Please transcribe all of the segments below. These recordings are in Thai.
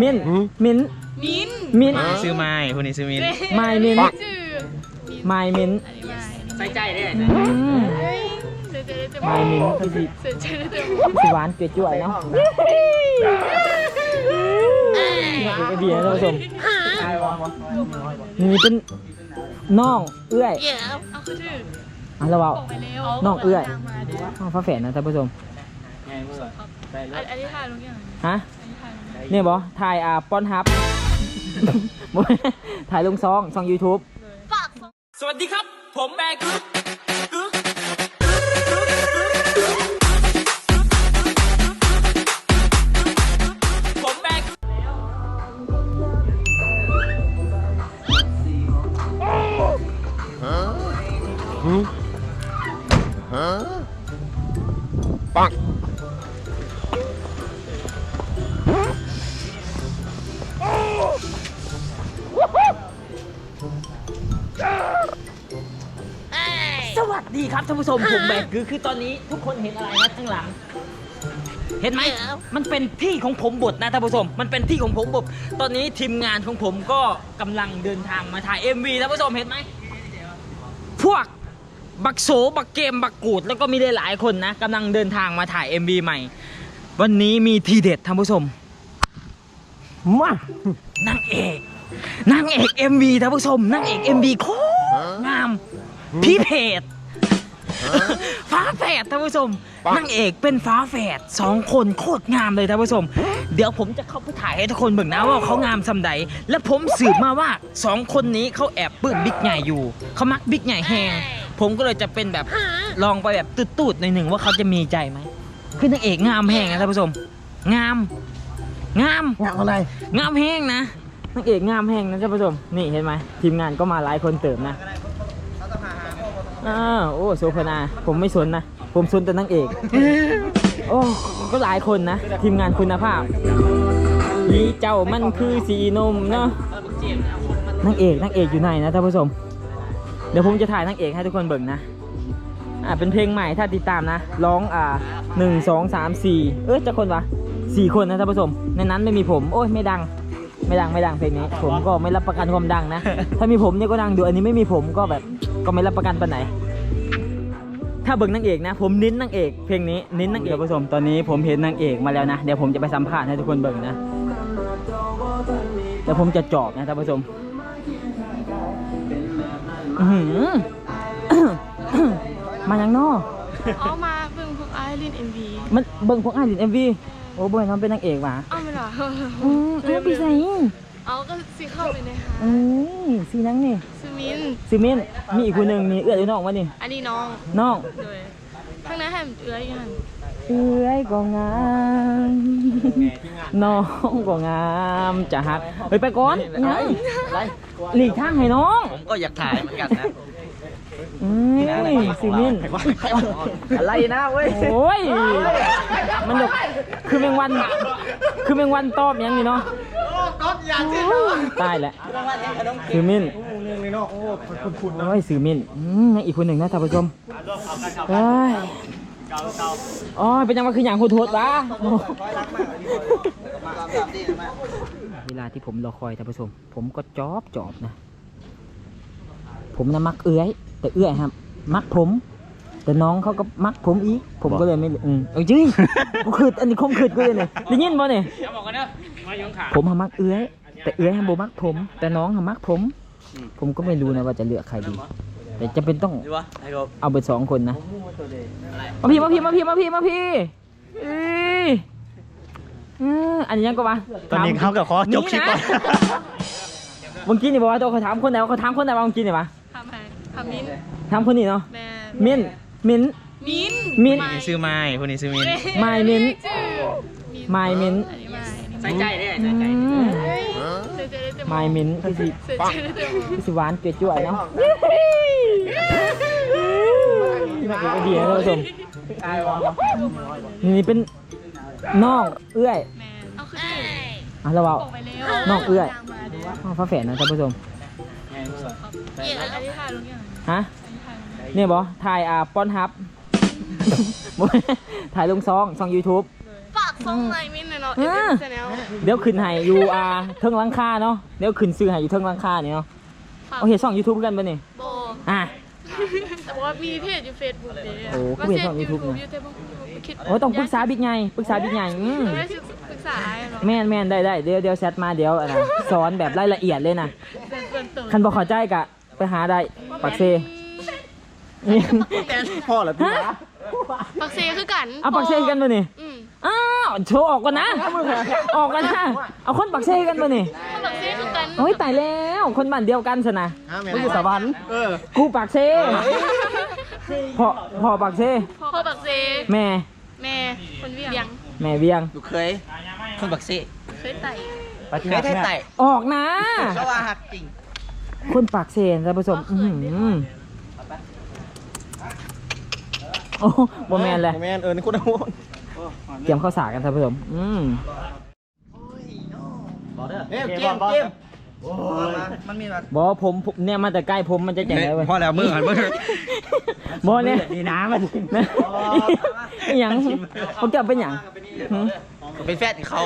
มิ้นมิ้นมินมิ้นซื้อไม้คนนี้ซื้อมินไมายมิ้นชื่อไมายมิ้นอันนี้มาใส่ใจได้อืมเฮ้ยเสียใจได้เต็มไมายมิ้นคือสิเสียใจได้เต็มสิหวานเกลือจ่วยเนาะนี่ก็ดีนะท่านผู้ชมนี่เป็นน้องเอื้อยเอาคือชื่ออะเราเอาบอกไปแล้วน้องเอื้อยมาดูน้องฟ้าแฝดนะท่านผู้ชมอันอันนี้ถ่ายลงยังฮะ เนี่ยบอถ่ายอ่าป้อนฮับบ่ถ่ายลงซองซอง YouTube ฝากส่งสวัสดีครับ ผมแบกึ๊กกึ๊ก ครับท่านผู้ชมผมแบกคือคือตอนนี้ทุกคนเห็นอะไรนะข้างหลัง เห็นไหมมันเป็นที่ของผมบทนะท่านผู้ชม มันเป็นที่ของผมบทตอนนี้ทีมงานของผมก็กำลังเดินทางมาถ่าย MV ท่านผู้ชมเห็นไหมพวกบักโสบักเกมบักกูดแล้วก็มีหลายๆคนนะกำลังเดินทางมาถ่าย MV ใหม่ วันนี้มีทีเด็ดท่านผู้ชมมานางเอกนางเอก MV ท่านผู้ชมนางเอก MV โคตรงามพี่เพจ ฟ้าแฝดท่านผู้ชมนางเอกเป็นฟ้าแฝดสองคนโคตรงามเลยท่านผู้ชม เดี๋ยวผมจะเข้าไปถ่ายให้ทุกคนเบิ่งนะว่าเขางามสำใดและผมสืบมาว่าสองคนนี้เขาแอบปลื้มบิ๊กใหญ่อยู่เขามักบิ๊กใหญ่แหงผมก็เลยจะเป็นแบบลองไปแบบตืดๆหน่อยหนึ่งว่าเขาจะมีใจไหมคือนางเอกงามแหงนะท่านผู้ชม งาม งามงานอะไร งามแห้งนะนางเอกงามแห้งนะท่านผู้ชมนี่เห็นไหมทีมงานก็มาหลายคนเติมนะ อ้าวโอ้โซฟนา ผมไม่สนนะ ผมสนแต่นางเอก โอ้ก็หลายคนนะ ทีมงานคุณภาพนี่เจ้ามันคือสีนมเนาะนางเอกนางเอกอยู่ไหนนะท่านผู้ชม เดี๋ยวผมจะถ่ายนางเอกให้ทุกคนเบิ่งนะอ่าเป็นเพลงใหม่ถ้าติดตามนะร้องอ่าหนึ่งสองสามสี่เอ้ยจะคนวะสี่คนนะท่านผู้ชมในนั้นไม่มีผม โอ้ยไม่ดัง ไม่ดังไม่ดังเพลงนี้ ผมก็ไม่รับประกันความดังนะ ถ้ามีผมเนี่ยก็ดังดูอันนี้ไม่มีผมก็แบบ ก็ไม่รับประกันปานไหน ถ้าเบิ่งนางเอกนะ ผมเน้นนางเอก เพลงนี้เน้นนางเอกท่านผู้ชมตอนนี้ผมเห็นนางเอกมาแล้วนะเดี๋ยวผมจะไปสัมภาษณ์ให้ทุกคนเบิ่งนะเดี๋ยวผมจะจอบนะท่านผู้ชมอื้อหือ มายังนอเอามาเบิ่งพวกไอรินเอ็มวีมันเบิ่งพวกอ่านดินเอ็มวีโอ้บ่ยน้องเป็นนางเอกว่ะเอาไม่หรอ อืมเอาพี่ใส่ เอาก็สิเข้าไปในหาอืมสีนังนี่ซูมิน ซีเมนต์มีอีกคนหนึ่งนี่เอื้อยอยู่น้องวะนี่อันนี้น้องน้องโดยข้างหน้าให้เอื้อยยันเอื้อยก็งามน้องก็งามจะฮักเฮ้ยไปก่อนยังหลีกทางให้น้องผมก็อยากถ่ายเหมือนกันนะ อืมซีเมนต์ อะไรนะเว้ย โอ้ย มันแบบคือแมงวัน คือแมงวันตอบยังนี่เนาะ ตายแหละซีเมนต์โอ้ยสื่อมินอืมยังอีกคนหนึ่งนะท่านผู้ชมเฮ้ยอ๋อเป็นยังว่าคืออย่างโหดๆวะเวลาที่ผมรอคอยท่านผู้ชม ผมก็จอบจอบนะ ผมนะมักเอื้อย แต่เอื้อยครับ มักผม แต่น้องเขาก็มักผมอีก ผมก็เลยไม่อืมเอาจริงกูคืดอันนี้คมคืดกูเลยเนี่ยได้ยินบ่เนี่ยอย่าบอกกันเนอะมาอยู่ขา ผมหามักเอื้อย แต่เอื้อยหาบ่มักผม แต่น้องหามักผม ผมก็ไม่รู้นะว่าจะเลือกใครดี แต่จะเป็นต้องดีวะไอ้กบเอาไปสองคนนะมาพี่มาพี่มาพี่มาพี่มาพี่เอ้ยเอออันนี้ยังก็วะตอนนี้เขากับขอจบคลิปก่อนเมื่อกี้นี่บอกว่าตัวเขาถามคนไหนวะเขาถามคนไหนวะเมื่อกี้นี่วะทำไมทำมินถามคนนี้เนาะแม่มินมินมินมินซื้อไม้คนนี้ซื้อมินไม่มินชื่อไม่มินอันนี้ไม่ใส่ใจได้อืใส่ใจมเฮ้ยเสียใจได้เต็มไม่มินคือสิเสียใจได้เต็มคือสิหวานเกลือจ่วยเนาะนี่มันก็ดีนะท่านผู้ชมนี่เป็นน้องเอื้อยแม่เอาคือชื่ออะเราเอาบอกไปแล้วน้องเอื้อยมาดูน้องฟ้าแฝดนะท่านผู้ชมอันนี้ถ่ายลงยังฮะอันนี้ถ่ายลงยังเนี่ยบอถ่ายอ่าป้อนฮับบ่ถ่ายลงซองซอง YouTube ฝากส่งหน่อยมินนะ เลยเนาะเออเสร็จแล้วเดี๋ยวขึ้นให้อยู่อ่าเทิงหลังคาเนาะเดี๋ยวขึ้นซื้อให้อยู่เทิงหลังคานี่เนาะเอาเห็นช่อง YouTube กันบ่นี่โบอะ แต่ว่ามีเพจอยู่เฟซบุ๊กเด้โอ้ก็เพจของ YouTube นะ ยูทูบคิดโอ้ต้องปรึกษาบิ๊กใหญ่ปรึกษาบิ๊กใหญ่อืมไม่ได้ปรึกษาเนาะแม่นแม่นได้ได้เดี๋ยวเดี๋ยวแชทมาเดี๋ยวอะนะสอนแบบรายละเอียดเลยนะเป็นส่วนตัวคันบ่เข้าใจกะไปหาได้ปักเซนี่พ่อเหรอพี่วะปักเซคือกันเอาปักเซกันบ่นี่อืม อ้าวโชว์ออกก่อนนะ ออกกันนะ เอาคนปักเซกันบ่นี่ปักเซคือกันโอ้ยตายแล้วคนบ้านเดียวกันซะนะมึงอยู่สวรรค์เออกูปักเซพ่อพ่อปักเซพ่อปักเซแม่ แม่คนเวียงแม่เวียง ลูกเคยคนบักซี่เคยไต่เคยไทยไต่ออกนะ ก็ว่าหักจริง คนปากเซนท่านผู้ชมอื้อหือโอ้บ่แมนเลยโมแมนเออนี่คุณเอา เตรียมข้าวสารกันท่านผู้ชมอืมเฮ้ยเกมเกมโอ้ยมันมีแบบบอผมผมเนี่ยมาแต่ใกล้ผมมันจะแจ๋งเลยเว้ยพอแล้วมือหันมือบอเนี่ยดีนะมันนะอหย่างเขาจะเป็นอย่างหืมเป็นแฟนเขา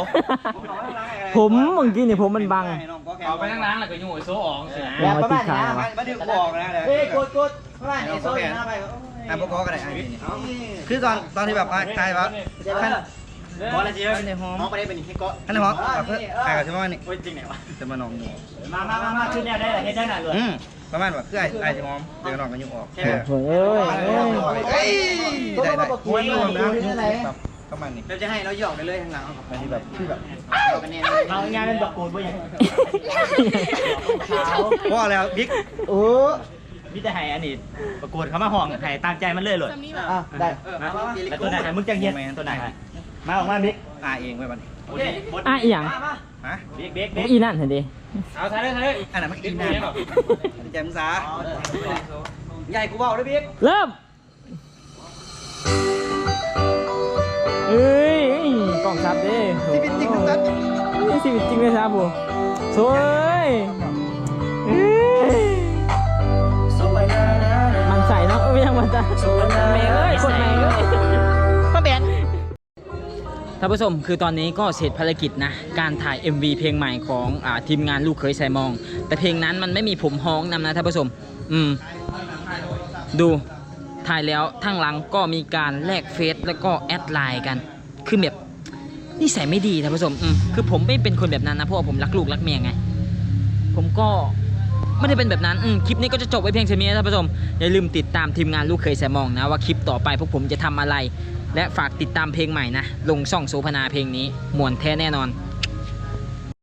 ผมเมื่อกี้นี่ผมมันบังเอาไปนั่งร้านแล้วก็ยุ่งโซ่ออกสินะแบบประมาณนี้นะมาดึงบอกนะเฮ้ยกดกดประมาณนี้โซ่หน้าไป อะพวกก็ได้คือตอนตอนที่แบบตายแบบขั้นพอแล้วจีเป็นในห้องมองไปได้เป็นอีกให้ก็ขั้นในห้องเพื่ออ่าใช่ไหมนี่โอ้ยจริงไหนวะจะมานองมามามามาขึ้นแนวได้เหรอเฮ็ดได้หน่อยเลยอืมประมาณว่าคือไอ้ไอ้จะมองเดี๋ยวนองกันยุ่งออกเออโอ้ยเอ้ยเอ้ยเฮ้ยได้ได้โอ้ยนะประมาณนี้เราจะให้เราหยอกไปเลยข้างหลังแบบนี้แบบคือแบบเอางานเป็นดอกกูดป่ะยัง ว่าแล้วบิ๊กโอ้ มิแต่ให้อันนี้ประกวดเขามาห้องให้ตามใจมันเลยเลยจำนี้แบบได้แล้วตัวไหนมึงจังเฮียตัวไหนมาออกมาบิ๊กอ่าเองไว้บัดนี้อะอหย่างฮะบิ๊กบิ๊กโอ้อีนั่นเห็นดิเอาถ่ายเลยถ่ายเลยอันนั้นมันกินน้ำแจมสาใหญ่กูเบาด้วยบิ๊กเริ่มเอ้ยกล้องซับเด้ชีวิตจริงซับนี่ชีวิตจริงเลยครับผมสวยเอ้ย เนาะไม่ยังมันจะแม่เอ้ยคนแม่เอ้ยพ่อแบนท่านผู้ชมคือตอนนี้ก็เสร็จภารกิจนะ การถ่าย MV เพลงใหม่ของอาทีมงานลูกเคยใส่มอง แต่เพลงนั้นมันไม่มีผมฮ้องนำนะท่านผู้ชม อืม ดูถ่ายแล้วทั้งหลังก็มีการแลกเฟซแล้วก็แอดไลน์กัน คือแบบนิสัยไม่ดีท่านผู้ชม อืม คือผมไม่เป็นคนแบบนั้นนะเพราะว่าผมรักลูกรักเมียไง ผมก็ ไม่ได้เป็นแบบนั้นคลิปนี้ก็จะจบไว้เพียงเท่านี้นะท่านผู้ชมอย่าลืมติดตามทีมงานลูกเคยแสมองนะว่าคลิปต่อไปพวกผมจะทำอะไร และฝากติดตามเพลงใหม่นะลงช่องโซพนาเพลงนี้มวนแท้แน่นอน